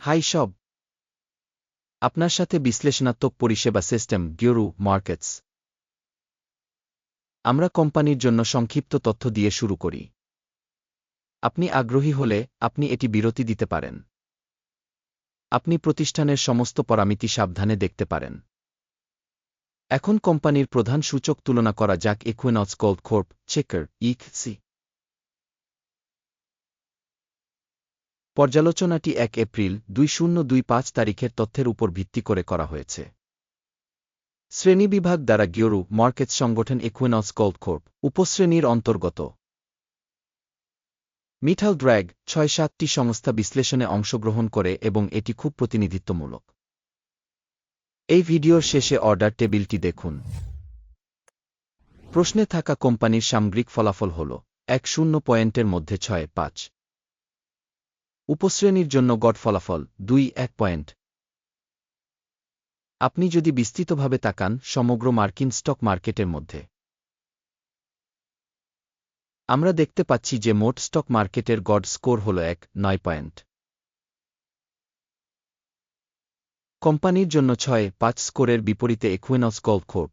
High সব। আপনার সাথে বিশ্লেষণাত্মক পরিষেবা সিস্টেম, গিওরু, মার্কেটস। আমরা কোম্পানির জন্য সংক্ষিপ্ত তথ্য দিয়ে শুরু করি। আপনি আগ্রহী হলে আপনি এটি বিরতি দিতে পারেন। আপনি প্রতিষ্ঠানের সমস্ত পরামিতি সাবধানে দেখতে পারেন। এখন কোম্পানির প্রধান সূচক তুলনা করা যাক ইকুইনক্স গোল্ড খোর্প চেকার ইক সি পর্যালোচনাটি এক এপ্রিল দুই শূন্য দুই পাঁচ তারিখের তথ্যের উপর ভিত্তি করে করা হয়েছে। শ্রেণীবিভাগ দ্বারা গিওরু মার্কেট সংগঠন ইকুইনক্স গোল্ড উপশ্রেণীর অন্তর্গত। মিঠাল ড্র্যাগ ছয় সাতটি সংস্থা বিশ্লেষণে অংশগ্রহণ করে এবং এটি খুব প্রতিনিধিত্বমূলক। এই ভিডিওর শেষে অর্ডার টেবিলটি দেখুন। প্রশ্নে থাকা কোম্পানির সামগ্রিক ফলাফল হল এক শূন্য পয়েন্টের মধ্যে ছয় পাঁচ। উপশ্রেণীর জন্য গড় ফলাফল দুই, এক পয়েন্ট। আপনি যদি বিস্তৃতভাবে তাকান সমগ্র মার্কিন স্টক মার্কেটের মধ্যে। আমরা দেখতে পাচ্ছি যে মোট স্টক মার্কেটের গড স্কোর হল এক, নয় পয়েন্ট। কোম্পানির জন্য ছয়, পাঁচ স্কোরের বিপরীতে একুইনস গল্ড খোর্প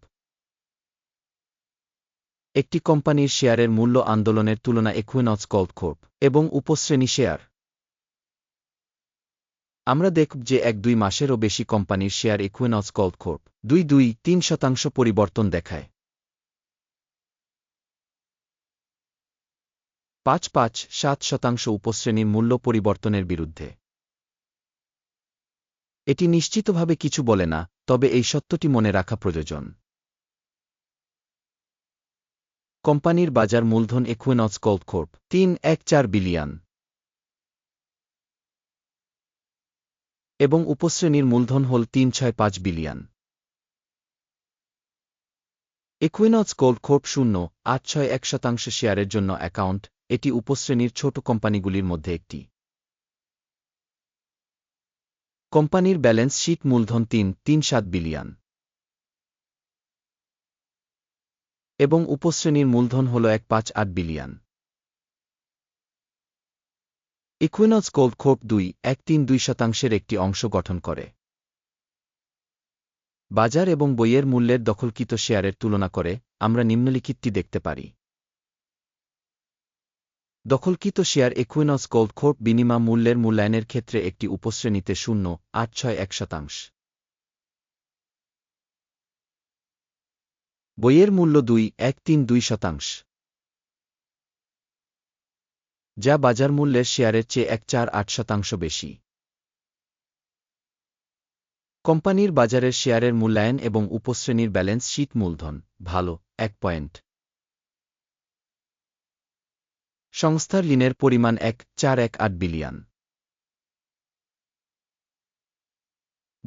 একটি কোম্পানির শেয়ারের মূল্য আন্দোলনের তুলনা একুইনস গল্ড খোর্প এবং উপশ্রেণী শেয়ার। আমরা দেখব যে এক দুই মাসেরও বেশি কোম্পানির শেয়ার ইকুইনস গল্ড খোর্প দুই দুই তিন শতাংশ পরিবর্তন দেখায়। পাঁচ পাঁচ সাত শতাংশ উপশ্রেণীর মূল্য পরিবর্তনের বিরুদ্ধে। এটি নিশ্চিতভাবে কিছু বলে না, তবে এই সত্যটি মনে রাখা প্রয়োজন। কোম্পানির বাজার মূলধন একুইনস গোল্ড খোর্প তিন এক চার বিলিয়ন। এবং উপশ্রেণীর মূলধন হল তিন ছয় পাঁচ বিলিয়ন। একুইনস গোল্ড খোর্প শূন্য, আট ছয় এক শতাংশ শেয়ারের জন্য অ্যাকাউন্ট, এটি উপশ্রেণীর ছোট কোম্পানিগুলির মধ্যে একটি। কোম্পানির ব্যালেন্স শীট মূলধন তিন তিন সাত বিলিয়ন। এবং উপশ্রেণীর মূলধন হল এক পাঁচ আট বিলিয়ন। ইকুইনস গোল্ড খোপ দুই, এক তিন দুই শতাংশের একটি অংশ গঠন করে। বাজার এবং বইয়ের মূল্যের দখলকৃত শেয়ারের তুলনা করে আমরা নিম্নলিখিতটি দেখতে পারি। দখলকৃত শেয়ার একুইনস গোল্ড খোর্প বিনিমা মূল্যের মূল্যায়নের ক্ষেত্রে একটি উপশ্রেণীতে শূন্য, আট ছয় এক শতাংশ। বইয়ের মূল্য দুই, এক তিন দুই শতাংশ। যা বাজার মূল্যের শেয়ারের চেয়ে এক চার আট শতাংশ বেশি। কোম্পানির বাজারের শেয়ারের মূল্যায়ন এবং উপশ্রেণীর ব্যালেন্স শীত মূলধন, ভালো, এক পয়েন্ট। সংস্থার ঋণের পরিমাণ এক, চার এক আট বিলিয়ন।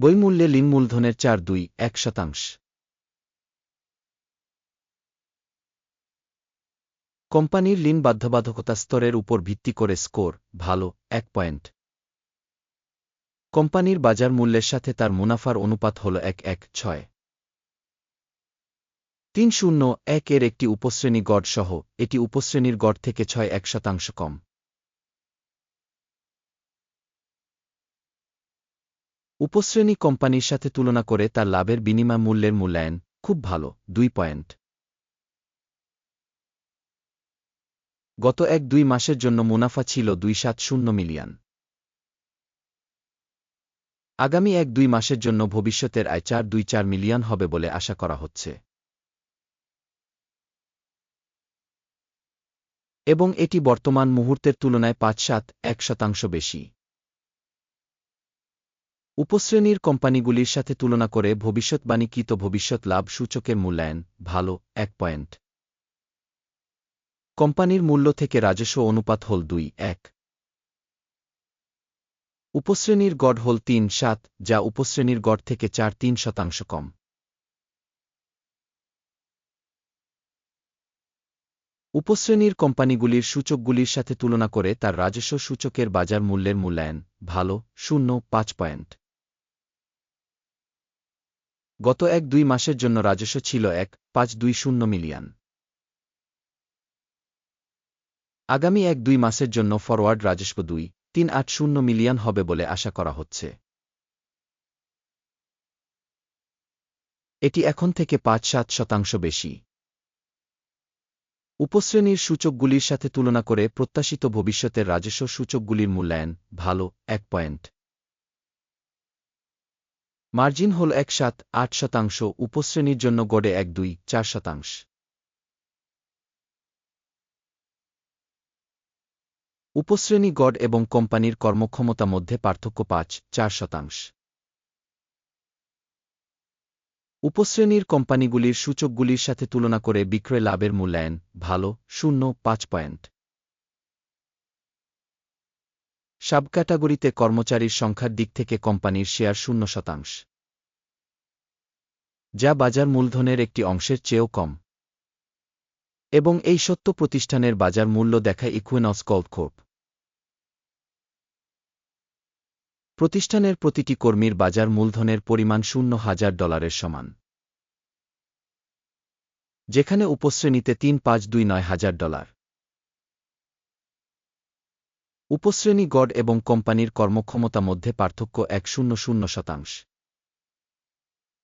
বইমূল্যে ঋণ মূলধনের চার দুই, এক শতাংশ। কোম্পানির ঋণ বাধ্যবাধকতা স্তরের উপর ভিত্তি করে স্কোর, ভালো, এক পয়েন্ট। কোম্পানির বাজার মূল্যের সাথে তার মুনাফার অনুপাত হল এক এক, ছয়। তিন শূন্য, এক এর একটি উপশ্রেণী গড় সহ, এটি উপশ্রেণীর গড় থেকে ছয়, এক শতাংশ কম। উপশ্রেণী কোম্পানির সাথে তুলনা করে তার লাভের বিনিময় মূল্যের মূল্যায়ন, খুব ভালো, দুই পয়েন্ট। গত এক দুই মাসের জন্য মুনাফা ছিল দুই সাত শূন্য মিলিয়ন। আগামী এক দুই মাসের জন্য ভবিষ্যতের আয় চার দুই চার মিলিয়ন হবে বলে আশা করা হচ্ছে। এবং এটি বর্তমান মুহূর্তের তুলনায় পাঁচ সাত এক শতাংশ বেশি। উপশ্রেণীর কোম্পানিগুলির সাথে তুলনা করে ভবিষ্যৎবাণীকৃত ভবিষ্যৎ লাভ সূচকের মূল্যায়ন ভালো এক পয়েন্ট। কোম্পানির মূল্য থেকে রাজস্ব অনুপাত হল দুই, এক। উপশ্রেণীর গড় হল তিন, সাত, যা উপশ্রেণীর গড় থেকে চার, তিন শতাংশ কম। উপশ্রেণীর কোম্পানিগুলির সূচকগুলির সাথে তুলনা করে তার রাজস্ব সূচকের বাজার মূল্যের মূল্যায়ন ভালো, শূন্য, পাঁচ পয়েন্ট। গত এক দুই মাসের জন্য রাজস্ব ছিল এক, পাঁচ দুই শূন্য মিলিয়ন। আগামী এক দুই মাসের জন্য ফরওয়ার্ড রাজস্ব দুই, তিন আট শূন্য মিলিয়ন হবে বলে আশা করা হচ্ছে। এটি এখন থেকে পাঁচ সাত শতাংশ বেশি। উপশ্রেণীর সূচকগুলির সাথে তুলনা করে প্রত্যাশিত ভবিষ্যতের রাজস্ব সূচকগুলির মূল্যায়ন ভালো, এক পয়েন্ট। মার্জিন হল এক সাত আট শতাংশ, উপশ্রেণীর জন্য গড়ে এক দুই চার শতাংশ। উপশ্রেণী গড় এবং কোম্পানির কর্মক্ষমতা মধ্যে পার্থক্য পাঁচ, চার শতাংশ। উপশ্রেণীর কোম্পানিগুলির সূচকগুলির সাথে তুলনা করে বিক্রয় লাভের মূল্যায়ন ভালো, শূন্য, পাঁচ পয়েন্ট। সাব ক্যাটাগরিতে কর্মচারীর সংখ্যার দিক থেকে কোম্পানির শেয়ার শূন্য শতাংশ। যা বাজার মূলধনের একটি অংশের চেয়েও কম। এবং এই সত্য প্রতিষ্ঠানের বাজার মূল্য দেখায় ইকুইনস কল্ডকোর্প প্রতিষ্ঠানের প্রতিটি কর্মীর বাজার মূলধনের পরিমাণ শূন্য হাজার ডলারের সমান। যেখানে উপশ্রেণীতে তিন পাঁচ দুই নয় হাজার ডলার। উপশ্রেণী গড় এবং কোম্পানির কর্মক্ষমতা মধ্যে পার্থক্য এক শূন্য শূন্য শতাংশ।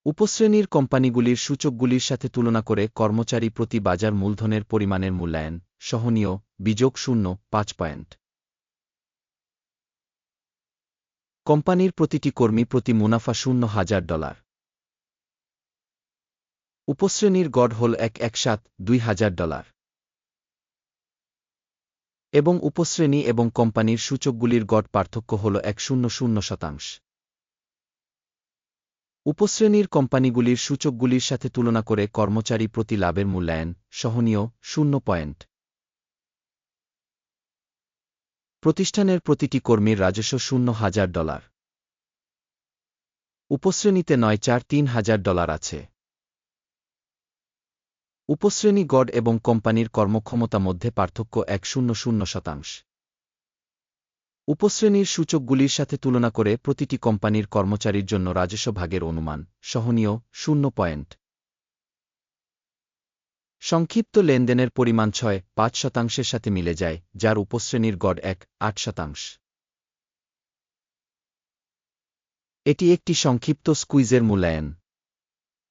উপশ্রেণীর কোম্পানিগুলির সূচকগুলির সাথে তুলনা করে কর্মচারী প্রতি বাজার মূলধনের পরিমাণের মূল্যায়ন, সহনীয়, বিযোগ শূন্য, পাঁচ পয়েন্ট। কোম্পানির প্রতিটি কর্মী প্রতি মুনাফা শূন্য হাজার ডলার। উপশ্রেণীর গড় হল এক এক সাত দুই হাজার ডলার। এবং উপশ্রেণী এবং কোম্পানির সূচকগুলির গড় পার্থক্য হল এক শূন্য শূন্য শতাংশ। উপশ্রেণীর কোম্পানিগুলির সূচকগুলির সাথে তুলনা করে কর্মচারী প্রতি লাভের মূল্যায়ন সহনীয় শূন্য পয়েন্ট। প্রতিষ্ঠানের প্রতিটি কর্মীর রাজস্ব শূন্য হাজার ডলার। উপশ্রেণীতে নয় চার তিন হাজার ডলার আছে। উপশ্রেণী গড় এবং কোম্পানির কর্মক্ষমতা মধ্যে পার্থক্য এক শূন্য শূন্য শতাংশ। উপশ্রেণীর সূচকগুলির সাথে তুলনা করে প্রতিটি কোম্পানির কর্মচারীর জন্য রাজস্ব ভাগের অনুমান, সহনীয়, শূন্য পয়েন্ট। সংক্ষিপ্ত লেনদেনের পরিমাণ ছয়, পাঁচ শতাংশের সাথে মিলে যায়, যার উপশ্রেণীর গড় এক, আট শতাংশ। এটি একটি সংক্ষিপ্ত স্কুইজের মূল্যায়ন।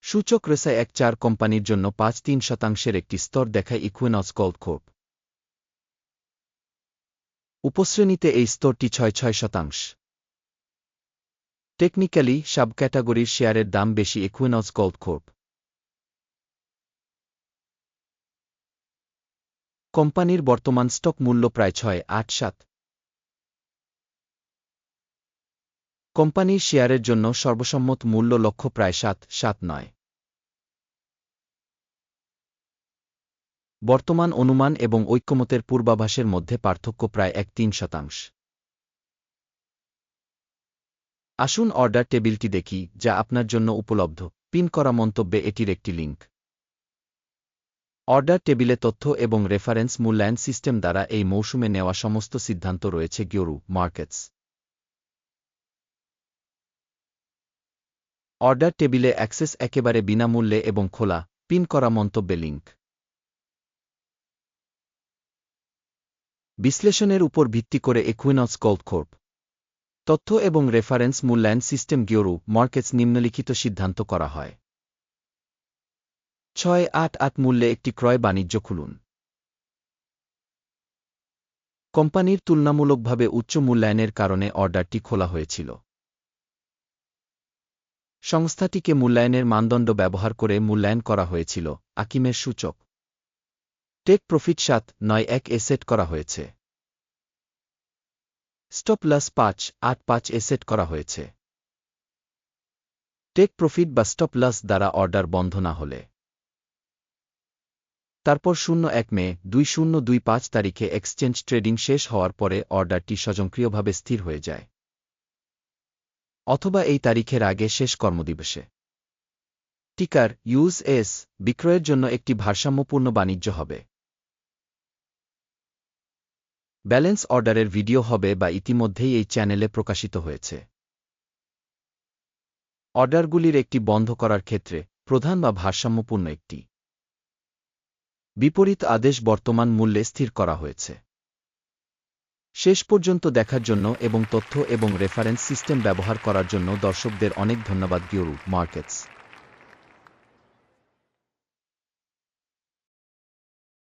সূচক রেসায় এক চার কোম্পানির জন্য পাঁচ তিন শতাংশের একটি স্তর দেখায় ইকুইনস কল্ডকোর্প উপশ্রেণীতে এই স্তরটি ছয় ছয় শতাংশ। টেকনিক্যালি সাব ক্যাটাগরির শেয়ারের দাম বেশি ইকুইনস কল্ডকোর্প কোম্পানির বর্তমান স্টক মূল্য প্রায় ছয়, আট, সাত। কোম্পানির শেয়ারের জন্য সর্বসম্মত মূল্য লক্ষ্য প্রায় সাত সাত, নয়। বর্তমান অনুমান এবং ঐক্যমতের পূর্বাভাসের মধ্যে পার্থক্য প্রায় এক, তিন শতাংশ। আসুন অর্ডার টেবিলটি দেখি, যা আপনার জন্য উপলব্ধ। পিন করা মন্তব্যে এটির একটি লিঙ্ক অর্ডার টেবিলে তথ্য এবং রেফারেন্স মূল্যায়ন সিস্টেম দ্বারা এই মৌসুমে নেওয়া সমস্ত সিদ্ধান্ত রয়েছে গিওরু মার্কেটস। অর্ডার টেবিলে অ্যাক্সেস একেবারে বিনামূল্যে এবং খোলা, পিন করা মন্তব্যে লিঙ্ক বিশ্লেষণের উপর ভিত্তি করে একুইনস কল্ডকোর্প তথ্য এবং রেফারেন্স মূল্যায়ন সিস্টেম গিওরু মার্কেটস নিম্নলিখিত সিদ্ধান্ত করা হয়। ছয় আট আট মূল্যে একটি ক্রয় বাণিজ্য খুলুন। কোম্পানির তুলনামূলকভাবে উচ্চ মূল্যায়নের কারণে অর্ডারটি খোলা হয়েছিল। সংস্থাটিকে মূল্যায়নের মানদণ্ড ব্যবহার করে মূল্যায়ন করা হয়েছিল, আকিমের সূচক। টেক প্রফিট সাত নয় এক এ সেট করা হয়েছে। স্টপ লস পাঁচ আট পাঁচ এ সেট করা হয়েছে। টেক প্রফিট বা স্টপ লস দ্বারা অর্ডার বন্ধ না হলে। তারপর শূন্য এক মে, দুই শূন্য দুই পাঁচ তারিখে এক্সচেঞ্জ ট্রেডিং শেষ হওয়ার পরে অর্ডারটি স্বয়ংক্রিয়ভাবে স্থির হয়ে যায়। অথবা এই তারিখের আগে শেষ কর্মদিবসে। টিকার ইউজ এস বিক্রয়ের জন্য একটি ভারসাম্যপূর্ণ বাণিজ্য হবে। ব্যালেন্স অর্ডারের ভিডিও হবে বা ইতিমধ্যেই এই চ্যানেলে প্রকাশিত হয়েছে। অর্ডারগুলির একটি বন্ধ করার ক্ষেত্রে প্রধান বা ভারসাম্যপূর্ণ একটি। বিপরীত আদেশ বর্তমান মূল্যে স্থির করা হয়েছে। শেষ পর্যন্ত দেখার জন্য এবং তথ্য এবং রেফারেন্স সিস্টেম ব্যবহার করার জন্য দর্শকদের অনেক ধন্যবাদ গিওরু মার্কেটস